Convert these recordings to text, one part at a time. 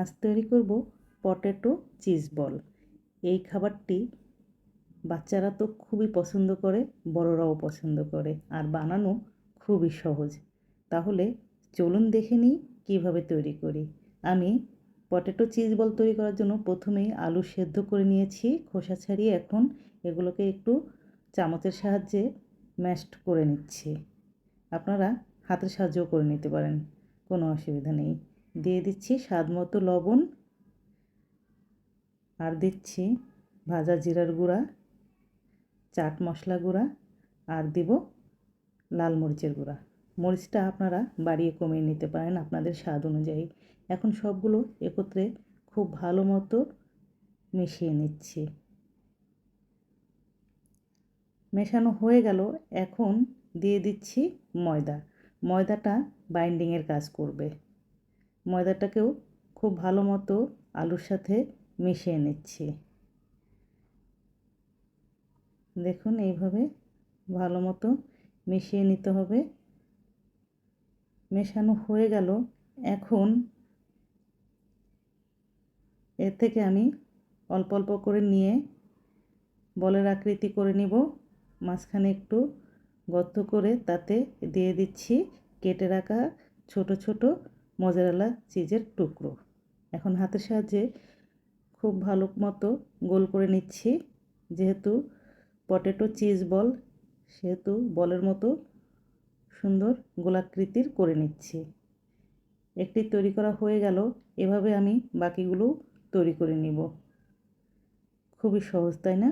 আজ তৈরি করব পটেটো চিজ বল। এই খাবারটি বাচ্চারা তো খুবই পছন্দ করে, বড়রাও পছন্দ করে, আর বানানো খুবই সহজ। তাহলে চলুন দেখে নিই কীভাবে তৈরি করি। আমি পটেটো চিজ বল তৈরি করার জন্য প্রথমেই আলু সেদ্ধ করে নিয়েছি, খোসা ছাড়িয়ে এখন এগুলোকে একটু চামচের সাহায্যে ম্যাশড করে নিচ্ছি। আপনারা হাতের সাহায্যও করে নিতে পারেন, কোনো অসুবিধা নেই। দিয়ে দিচ্ছি স্বাদ মতো লবণ। আর দিচ্ছি ভাজা জিরার গুঁড়া, চাট মশলা গুঁড়া, আর দিব লাল মরিচের গুঁড়া। মরিচটা আপনারা বাড়িয়ে কমিয়ে নিতে পারেন আপনাদের স্বাদ অনুযায়ী। এখন সবগুলো একত্রে খুব ভালো মতো মিশিয়ে নিচ্ছি। মেশানো হয়ে গেল, এখন দিয়ে দিচ্ছি ময়দা। ময়দাটা বাইন্ডিংয়ের কাজ করবে। ময়দাটাকেও খুব ভালো মতো আলুর সাথে মিশিয়ে নিচ্ছি। দেখুন, এইভাবে ভালো মতো মিশিয়ে নিতে হবে। মেশানো হয়ে গেল। এখন এর থেকে আমি অল্প অল্প করে নিয়ে বলের আকৃতি করে নিব। মাঝখানে একটু গর্ত করে তাতে দিয়ে দিচ্ছি কেটে রাখা ছোট ছোট মজারালা চিজের টুকরো। এখন হাতের সাহায্যে খুব ভালো মতো গোল করে নিচ্ছি। যেহেতু পটেটো চিজ বল, সেহেতু বলের মতো সুন্দর গোলাকৃতির করে নিচ্ছি। একটি তৈরি করা হয়ে গেল, এভাবে আমি বাকিগুলো তৈরি করে নিব। খুবই সহজ, তাই না?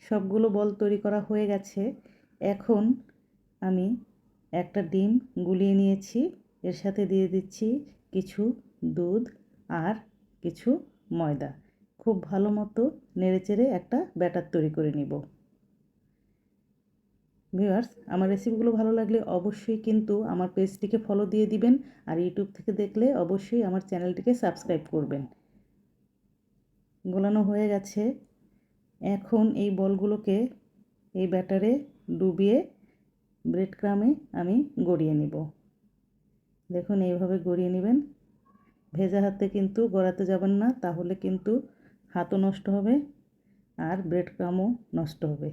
সবগুলো বল তৈরি করা হয়ে গেছে। এখন আমি একটা ডিম গুলিয়ে নিয়েছি। এর সাথে দিয়ে দিচ্ছি কিছু দুধ আর কিছু ময়দা। খুব ভালো মতো নেড়েচেড়ে একটা ব্যাটার তৈরি করে নিব। ভিউয়ার্স, আমার রেসিপিগুলো ভালো লাগলে অবশ্যই কিন্তু আমার পেজটিকে ফলো দিয়ে দিবেন আর ইউটিউব থেকে দেখলে অবশ্যই আমার চ্যানেলটিকে সাবস্ক্রাইব করবেন। গোলানো হয়ে গেছে। এখন এই বলগুলোকে এই ব্যাটারে ডুবিয়ে ব্রেড ক্রামে আমি গড়িয়ে নিব। দেখুন, এইভাবে গড়িয়ে নেবেন। ভেজা হাতে কিন্তু গড়াতে যাবেন না, তাহলে কিন্তু হাতও নষ্ট হবে আর ব্রেড ক্রামও নষ্ট হবে।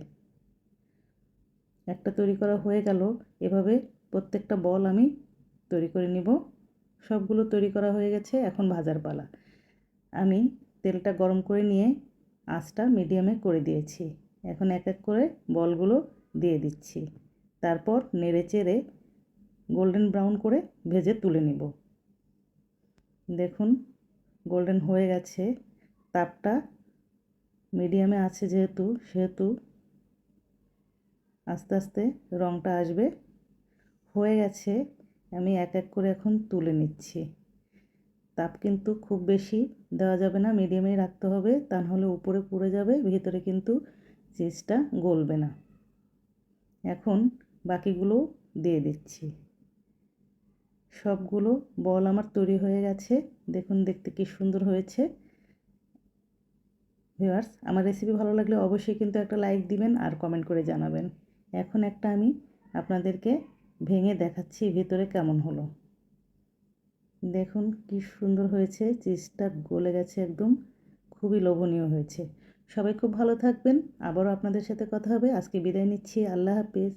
একটা তৈরি করা হয়ে গেল। এভাবে প্রত্যেকটা বল আমি তৈরি করে নিব। সবগুলো তৈরি করা হয়ে গেছে এখন ভাজার পালা। আমি তেলটা গরম করে নিয়ে আঁচটা মিডিয়ামে করে দিয়েছি। এখন এক এক করে বলগুলো দিয়ে দিচ্ছি। তারপর নেড়ে চেড়ে গোল্ডেন ব্রাউন করে ভেজে তুলে নিব। দেখুন, গোল্ডেন হয়ে গেছে। তাপটা মিডিয়ামে আছে যেহেতু, সেহেতু আস্তে আস্তে রঙটা আসবে। হয়ে গেছে, আমি এক এক করে এখন তুলে নিচ্ছি। তাপ কিন্তু খুব বেশি দেওয়া যাবে না, মিডিয়ামেই রাখতে হবে, তা নাহলে উপরে পুড়ে যাবে, ভিতরে কিন্তু চিজটা গলবে না। এখন বাকিগুলো দিয়ে দিচ্ছি। সবগুলো বল আমার তৈরি হয়ে গেছে। দেখুন, দেখতে কি সুন্দর হয়েছে। ভিউয়ার্স, আমার রেসিপি ভালো লাগলে অবশ্যই কিন্তু একটা লাইক দিবেন আর কমেন্ট করে জানাবেন। এখন একটা আমি আপনাদেরকে ভেঙে দেখাচ্ছি ভিতরে কেমন হলো। দেখুন, কি সুন্দর হয়েছে। চিজটা গলে গেছে একদম। খুবই লোভনীয় হয়েছে। সবাই খুব ভালো থাকবেন। আবারও আপনাদের সাথে কথা হবে। আজকে বিদায় নিচ্ছি। আল্লাহ হাফিজ।